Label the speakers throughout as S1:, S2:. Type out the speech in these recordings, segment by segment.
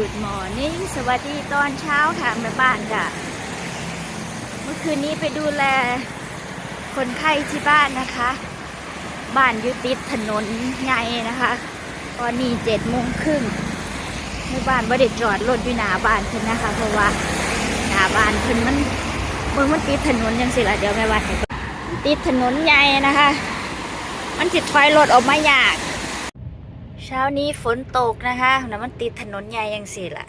S1: Good morning สวัสดีตอนเช้าค่ะแม่บ้านค่ะ เมื่อคืนนี้ไปดูแลคนไข้ที่บ้านนะคะ บ้านอยู่ติดถนนใหญ่นะคะ ตอนนี้เจ็ดโมงครึ่งแม่บ้านไม่ได้จอดรถอยู่หน้าบ้านเพิ่นนะคะ เพราะว่าหน้าบ้านเพิ่นมันเมื่อมันติดถนนยังสิละเดี๋ยวแม่บ้านติดถนนใหญ่นะคะ มันจิตไฟรถออกมายาก เช้านี้ฝนตกนะคะแล้วมันติดถนนใหญ่ยังสี่ละ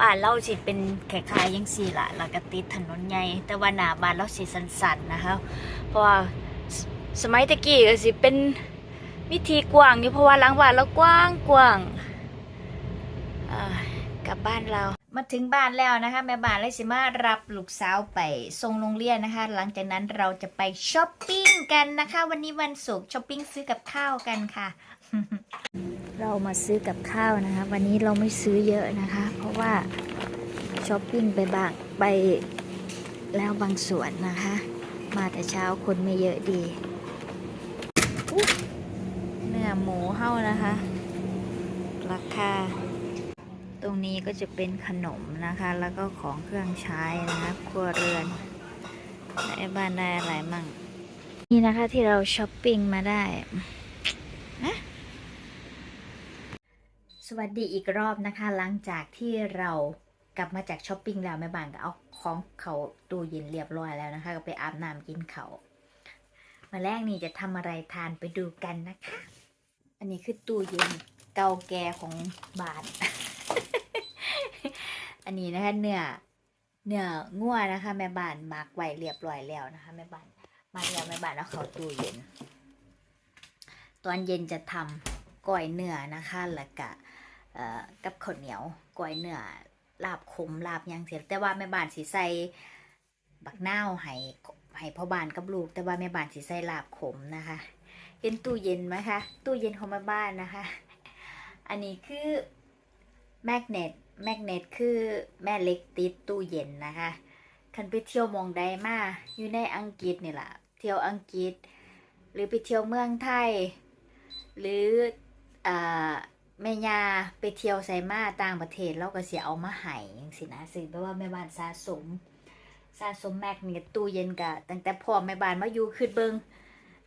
S1: บ้านเราสิเป็นแขกขายยังสี่ละแล้วก็ติดถนนใหญ่แต่ว่าหน้าบ้านเราสิสันๆนะคะเพราะว่าสมัยตะกี้ก็สิเป็นวิธีกว้างอยู่เพราะว่าหลังบ้านเรากว้างกว้างกลับบ้านเรามาถึงบ้านแล้วนะคะ แม่บ้านเลยสิมารับลูกสาวไปส่งโรงเรียนนะคะ หลังจากนั้นเราจะไปช้อปปิ้งกันนะคะ วันนี้วันศุกร์ช้อปปิ้งซื้อกับข้าวกันค่ะ เรามาซื้อกับข้าวนะคะ วันนี้เราไม่ซื้อเยอะนะคะ เพราะว่าช้อปปิ้งไปบางไปแล้วบางส่วนนะคะ มาแต่เช้าคนไม่เยอะดีเนื้อหมูเฮ้านะคะ ราคา ตรงนี้ก็จะเป็นขนมนะคะ แล้วก็ของเครื่องใช้นะคะครัวเรือนในบ้านได้อะไรมั่งนี่นะคะที่เราช้อปปิ้งมาได้ สวัสดีอีกรอบนะคะ หลังจากที่เรากลับมาจากช้อปปิ้งแล้วแม่บ้านก็เอาของเขาตู้เย็นเรียบร้อยแล้วนะคะ ก็ไปอาบน้ำกินเขามาแรกนี่จะทำอะไรทานไปดูกันนะคะ อันนี้คือตู้เย็นเก่าแก่ของบ้านอันนี้นะคะเนื้อเนื้องัวนะคะ แม่บ้านมาร์กไว้เรียบร้อยแล้วนะคะ แม่บ้านมาแล้วแม่บ้านแล้วเขาตู้เย็น ตอนเย็นจะทำก้อยเนื้อนะคะแล้วก็ เอ่อกับข้าวเหนียวก้อยเนื้อลาบขมลาบยังเสียแต่ว่าแม่บ้านสิใส่บักนาวให้ให้พ่อบ้านกับลูก แต่ว่าแม่บ้านสิใส่ลาบขมนะคะเห็นตู้เย็นไหมคะตู้เย็นของแม่บ้านนะคะ อันนี้คือแมกเนตแมกเนตคือแม่เล็กติดตู้เย็นนะคะคันไปเที่ยวมองใดมาอยู่ในอังกฤษนี่แหละเที่ยวอังกฤษ หรือไปเที่ยวเมืองไทย หรืออ่า แม่ยาไปเที่ยวไซมาต่างประเทศเราก็เสียเอามาให้จังสินะซึ่งแปลว่าแม่บ้านสะสมสะสมแม็กนี่ตู้เย็นกะตั้งแต่พ่อแม่บ้านมาอยู่คือเบิง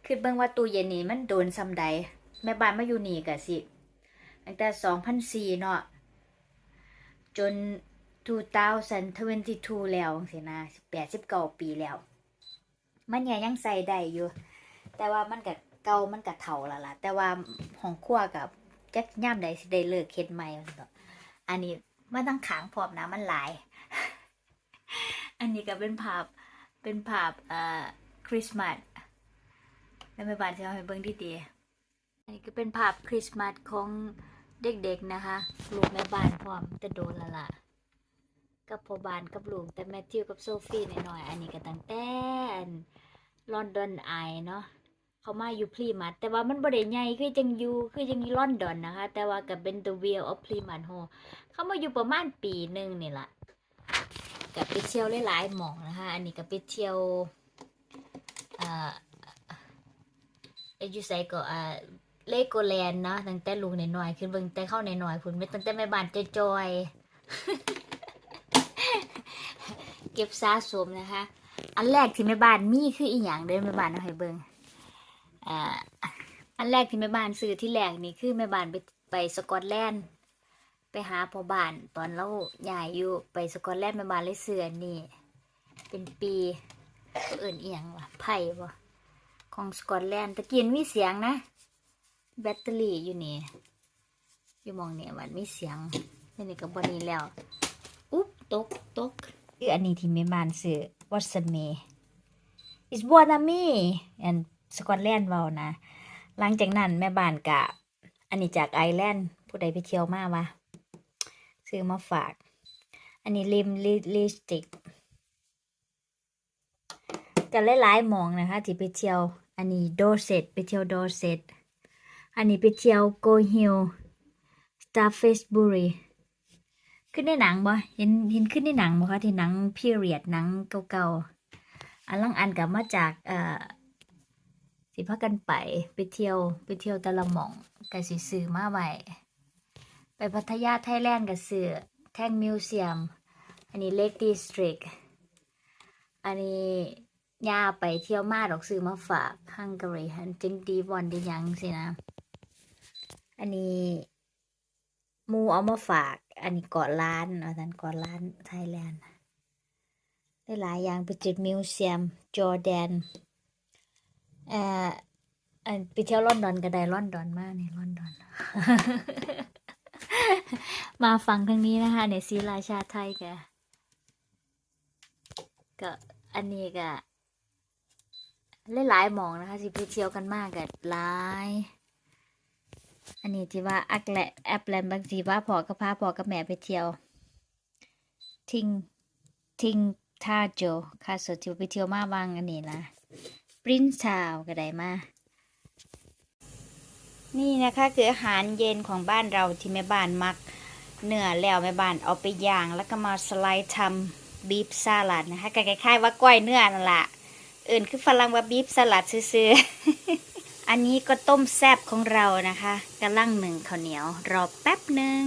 S1: คือเบิงว่าตู้เย็นนี่มันโดนซำใดแม่บ้านมาอยู่นี่กะสิตั้งแต่2004เนาะจน2022แล้วจังสินะ89ปีแล้ว มันยังยังใส่ได้อยู่ แต่ว่ามันก็เก่ามันก็เฒ่าละล่ะ แต่ว่าห้องครัวกับ จักย่ามใดสิได้เลิกเฮ็ดใหม่มันดอกอันนี้มันต้องขางพร้อมนะมันหลาย อันนี้ก็เป็นภาพเป็นภาพเอ่อคริสต์มาสแล้วแม่บ้านจะเอาให้เบิ่งดีๆอันนี้ก็เป็นภาพคริสต์มาสของเด็กๆนะคะ ลูกแม่บ้านพร้อมจะโดนละล่ะ กับพ่อบ้านกับลูกแต่แมทธิวกับโซฟีหน่อยๆอันนี้ก็ตั้งแต่ลอนดอนไอเนาะ เขามาอยู่พลีมัดแต่ว่ามันบ่ได้ใหญ่คือจังอยู่คือจังอยู่ลอนดอนนะคะ แต่ว่าก็เป็น the wheel of Plymouth Hall เขามาอยู่ประมาณปีหนึ่งนี่แหละกับไปเที่ยวหลายๆหมองนะคะ อันนี้ก็ไปเที่ยวเอ่อเอ็อยู่ไสก็อ่าเลโกแลนด์เนาะตั้งแต่ลูกน้อยๆขึ้นเบิ่งแต่เข้าน้อยๆพุ่นไม่ตั้งแต่แม่บ้านจอยเก็บสะสมนะคะ อันแรกที่แม่บ้านมีคืออีหยังเด้แม่บ้านเอาให้เบิ่ง อ่าอันแรกที่แม่บ้านซื้อที่แรกนี่คือแม่บ้านไปไปสกอตแลนด์ไปหาพ่อบ้านตอนเราใหญ่อยู่ไปสกอตแลนด์แม่บ้านเลยซื้อนี่ เป็นปีเอื่นเอียงวะไผ่บ่ของสกอตแลนด์ตะกี้มีเสียงนะ แบตเตอรี่อยู่นี่อยู่มองเนี่ยมันมีเสียงนี่นี่ก็บนี้แล้ว อุ๊บตกตกคืออันนี้ที่แม่บ้านซื้อวอสเม is what a me and สกอตแลนด์เว้านะ หลังจากนั้นแม่บ้านกะ อันนี้จากไอร์แลนด์ผู้ใดไปเที่ยวมาวะซื้อมาฝาก อันนี้ลิมลิลิสติกกันหลายๆมองนะคะที่ไปเที่ยว อันนี้โดเซตไปเที่ยวโดเซตอันนี้ไปเที่ยวโกฮิลสตาร์เฟสบุรีขึ้นในหนังบ่เห็นเห็นขึ้นในหนังบ่คะที่หนังพีเรียดหนังเก่าๆอันลังอันกับมาจากเอ่อ สิพากันไปไปเที่ยวไปเที่ยวต่ละหม่องก็สิซื้อมาไว้ไปพัทยาไทยแลนด์กับเสือแท่งมิวเซียม อันนี้เลกดิสตริกอันนี้ย่าไปเที่ยวมาดอกซื้อมาฝากฮังการีฮันจึงดีบอนด้หยังสินะ อันนี้มูเอามาฝาก อันนี้เกาะล้านอาจารย์เกาะล้านไทยแลนด์ได้หลายอย่างไปจุดมิวเซียมจอร์แดน เอ่อไปเที่ยวลอนดอนก็ได้ลอนดอนมากนี่ลอนดอน มาฟังทางนี้นะคะเนี่ยซีราชาไทยแกก็อันนี้ก็หลายๆหมองนะคะสิไปเที่ยวกันมากกับหลายอันนี้ที่ว่าอักแลแอปแลนบางทีว่าพอกับพาพอกับแม่ไปเที่ยว ทิ้งทิ้งท่าโจค่ะสดที่ไปเที่ยวมาบางอันนี้นะ ปรินซ์ทาวก็ได้มา นี่นะคะคืออาหารเย็นของบ้านเราที่แม่บ้านมัก เนื้อแล้วแม่บ้านเอาไปย่าง แล้วก็มาสไลด์ทำบีฟสลัดนะคะคล้ายๆว่าก้อยเนื้อนั่นแหละอื่นคือฝรั่งว่าบีฟสลัดซื้อๆ อันนี้ก็ต้มแซบของเรานะคะกำลังหนึ่งข้าวเหนียว รอแป๊บหนึ่ง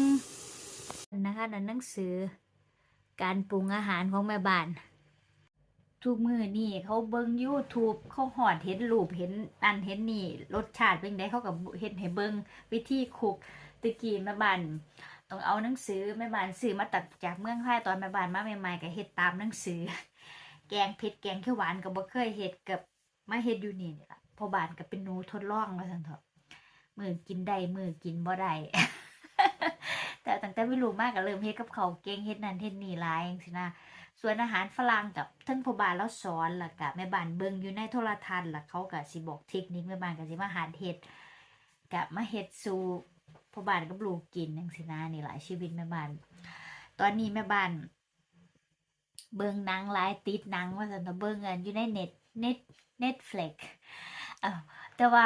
S1: นะคะนั่นหนังสือ การปรุงอาหารของแม่บ้าน ทุกมือนี่เขาเบิ่ง YouTube เขาหอดเห็นรูปเห็นอันเห็นนี่รสชาติเป็นไงเขากับเห็นให้เบิ่งวิธีคุกตะกี้แม่บ้านต้องเอาหนังสือแม่บ้านซื้อมาตัดจากเมืองไทยตอนแม่บ้านมาใหม่ๆก็เฮ็ดตามหนังสือ แกงเผ็ดแกงเขียวหวานก็บ่เคยเฮ็ดกับมาเฮ็ดอยู่นี่นี่ละพอบานก็เป็นนูทดลองว่าซั่นเถอะมือกินได้มือกินบ่ได้แต่ตั้งแต่ไม่รู้มากก็เริ่มเฮ็ดกับเขาวเก่งเฮ็ดนั่นเฮ็ดนี่หลายจังซี่นะ ส่วนอาหารฝรั่งกับทั้งพ่อบานแล้วสอนล้วก็แม่บ้านเบิงอยู่ในโทรทัศน์ล้วเขาก็สิบอกเทคนิคแม่บ้านก็สิมาหาเฮ็ดกับมาเฮ็ดสู่พ่อบานกับลูกกินจังซี่นะนี่หลายชีวิตแม่บ้าน ตอนนี้แม่บ้านเบิงนังหลายติดนังว่าซั่นเนาะเบิ่งกันอยู่ในเน็ตเน็ต Netflix เอ้าแต่ว่า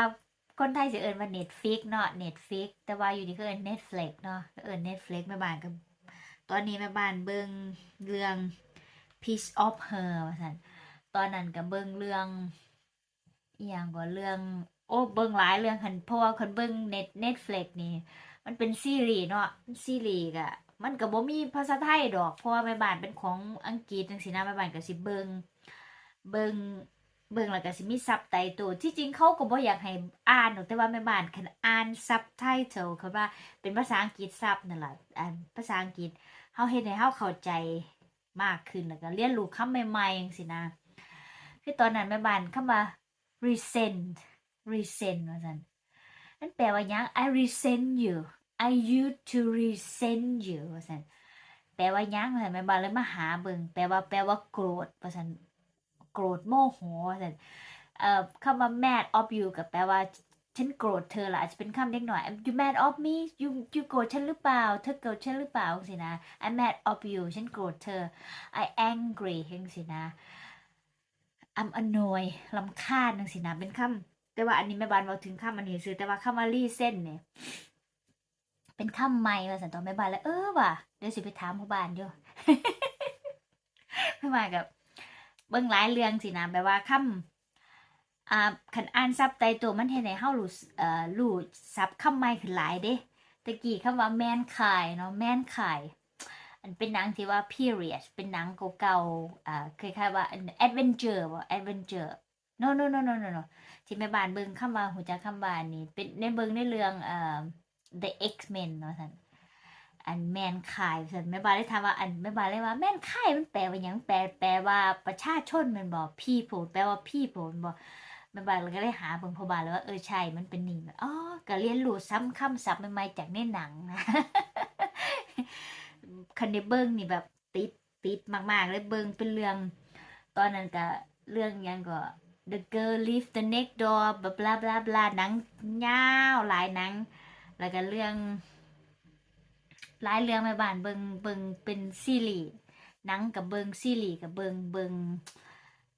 S1: คนไทยสิเอิ้นว่า Netflix เนาะ Netflix แต่ว่าอยู่นี่คือเอิ้น Netflix เนาะเอิ้น Netflix แม่บ้านก็ตอนนี้แม่บ้านเบิงเรื่อง Piece of Her ว่านตอนนั้นก็เบิ่งเรื่องอีหยังก็เรื่อง โอ้เบิ่งหลายเรื่องคันเพราะว่าคนเบิ่ง Net Netflix นี่ มันเป็นซีรีส์เนาะซีรีส์ก็มันก็บ่มีภาษาไทยดอก เพราะว่าแม่บ้านเป็นของอังกฤษจังซี่นะแม่บ้านก็สิเบิ่งเบิ่งเบิ่งแล้วก็สิมีซับไตเติลที่จริงเขาก็บ่อยากให้อ่านหรอกแต่ว่าแม่บ้านคันอ่านซับไตเติลเขาว่าเป็นภาษาอังกฤษซับนั่นแหละอ่านภาษาอังกฤษเฮาเฮ็ดให้เฮาเข้าใจ มากขึ้นแล้วก็เรียนรู้คำใหม่ๆจังซี่นะ คือตอนนั้นแม่บ้านคำว่า resent resent ว่าซั่นนั่นแปลว่ายัง I resent you I used to resent you ว่าซั่นแปลว่ายังว่าซั่นแม่บ้านเลยมาหาเบิ่งแปลว่าแปลว่าโกรธว่าซั่นโกรธโมโหว่าซั่นเอ่อคำว่า mad of you ก็แปลว่า ฉันโกรธเธอละอาจจะเป็นคำเล็กหน่อย you mad of me you you โกรธฉันหรือเปล่า เธอโกรธฉันหรือเปล่าสินะ I mad of you ฉันโกรธเธอ I angry จังสินะ I'm annoyed ลำคาญจังสินะเป็นคำแต่ว่าอันนี้แม่บ้านเราถึงคำอันนี้ซื้อแต่ว่าคำว่ารีเส้นเนี่ยเป็นคำใหม่ว่าสันตอนแม่บ้านแล้วเออว่ะเดี๋ยวสิไปถามพ่อบ้านเดี๋ยวแม่บ้านกับเบิ่งหลายเรื่องสินะแบบว่าคำ อ่าขันอ่านซับไตตัวมันเห็นในเฮารู้เอ่อรู้ซับคำใหม่ขึ้นหลายเด้ตะกี้คำว่าแมนคายเนาะแมนคายอันเป็นหนังที่ว่า period เป็นหนังเก่าๆอ่าคล้ายๆว่า adventure ว่า adventure no no no no no no ที่แม่บ้านเบิ่งคำว่าหูจักคำว่านี่เป็นในเบิ่งในเรื่องเอ่อ the X-Men เนาะท่านอันแมนคายท่านแม่บ้านเลยถามว่าอันแม่บ้านเลยว่าแมนคายมันแปลว่าหยังแปลแปลว่าประชาชนมันบ่ people แปลว่า people มันบ่ แม่บ้านเลยก็เลยหาเบิ่งพ่อบ้านเลยว่าเออใช่มันเป็นนี่แบบอ๋อก็เรียนรู้ซ้ำคำศัพท์ใหม่ๆจากในหนังนะคันได้เบิ่งนี่แบบติดติดมากๆเลยเบิ่งเป็นเรื่อง ตอนนั้นก็เรื่องยังก็ The Girl Leave the Next Door บลาบลาบลาหนังยาวหลายหนัง แล้วก็เรื่องหลายเรื่องแม่บ้านเบิงเบิงเป็นซีรีส์หนังกับเบิงซีรีส์กับเบิงเบิง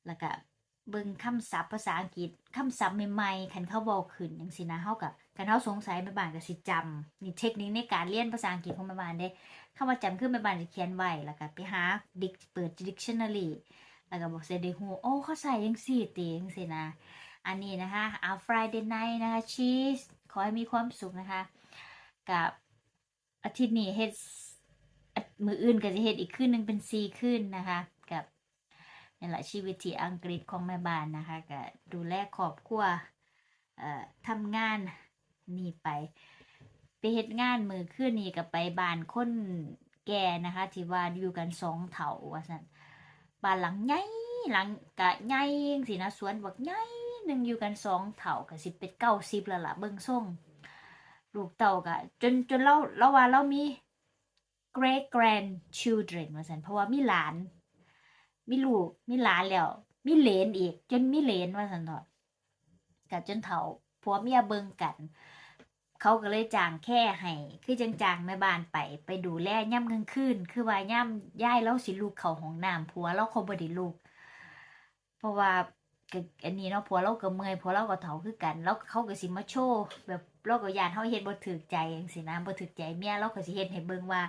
S1: แล้วก็ เบิงคำศัพท์ภาษาอังกฤษคำศัพท์ใหม่ๆคันเขาบอกขึ้นจังซี่นะเฮากับคันเฮาสงสัยแม่บ้านก็สิจำนี่เทคนิคในการเรียนภาษาอังกฤษของแม่บ้านเด้คำว่าจำคือแม่บ้านจะเขียนไว้แล้วก็ไปหาดิกเปิด dictionary แล้วก็บอกเสได็ฮู้โอ้เขาใส่จังซี่ติจังซี่นะ อันนี้นะคะเอา Friday night นะคะชีสขอให้มีความสุขนะคะ กับอาทิตย์นี้เฮ็ดมืออื่นก็จะเฮ็ดอีกคืนหนึงเป็นสี่คืนนะคะ นี่แหละชีวิตที่อังกฤษของแม่บ้านนะคะก็ดูแลครอบครัวทำงานนี่ไป ไปเฮ็ดงานมือคืนนี้ก็ไปบ้านคนแก่นะคะที่ว่าอยู่กันสองเถาว่าซั่นบ้านหลังใหญ่หลังกะใหญ่จังซี่นะสวนบักใหญ่หนึ่งอยู่กันสองเถาก็สิบเป็นเก้าสิบล้วล่ะเบิ่งส่งลูกเต่ากะจนจนเราเราว่าเรามี great grandchildren ว่าสันเพราะว่ามีหลาน มีลูกมีหลานแล้วมีเหลนอีก จนมีเหลนว่าสันเถอะกะจนเฒ่าผัวเมียเบิงกัน เขาก็เลยจ้างแค่ให้คือจังจางแม่บ้านไปไปดูแลย่ำกลางคืนคือว่าย่ำย่ายเราสิลูกเขาห้องน้ำผัวเราเขาบ่ได้ลูก เพราะว่าอันนี้เนาะผัวเราก็เมื่อยผัวเราก็เฒ่าคือกัน แล้วเขาก็สิมาโชว์แบบเราก็ยานเฮาเฮ็ดบ่ถูกใจจังซี่นะบ่ถูกใจเมียเราก็สิเฮ็ดให้เบิ่งว่า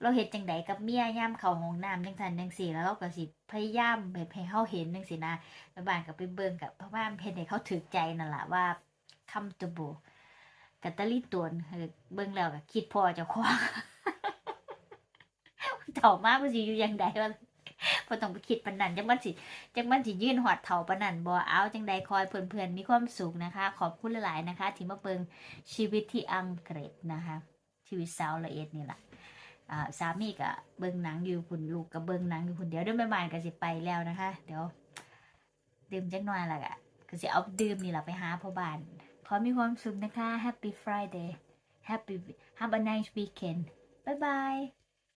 S1: เราเฮ็ดจังใดกับเมียยามเข้าห้องน้ำจังซั่นจังซี่แล้วเราก็สิพยายามแบบให้เฮาเห็นจังซี่นะแม่บ้านก็ไปเบิ่งกับเพราะว่าเฮ็ดให้เขาถูกใจนั่นล่ะว่า comfortable กัตะลีตวนเออเบิ่งแล้วก็คิดพอเจ้าของเฒ่ามากมันสิอยู่จังใดวะบ่ต้องไปคิดปานนั้นจังมันสิจังมันสิยื่นหอดเถาปนนันบ่เอาจังใดคอยเพื่อนๆมีความสุขนะคะ ขอบคุณหลายๆนะคะที่มาเบิงชีวิตที่อังกฤษนะคะ ชีวิตสาวละเอียดนี่แหละ สามีกับเบิงหนังอยู่คุณลูกกับเบิงหนังอยู่คุณเดี๋ยวเดี๋ยวแม่บ้านก็สิไปแล้วนะคะ เดี๋ยว ดื่มจักหน่อยละกะก็สิเอาดื่มนี่แหละไปหาพ่อบ้านขอมีความสุขนะคะ Happy Friday Happy Have a nice weekend Bye bye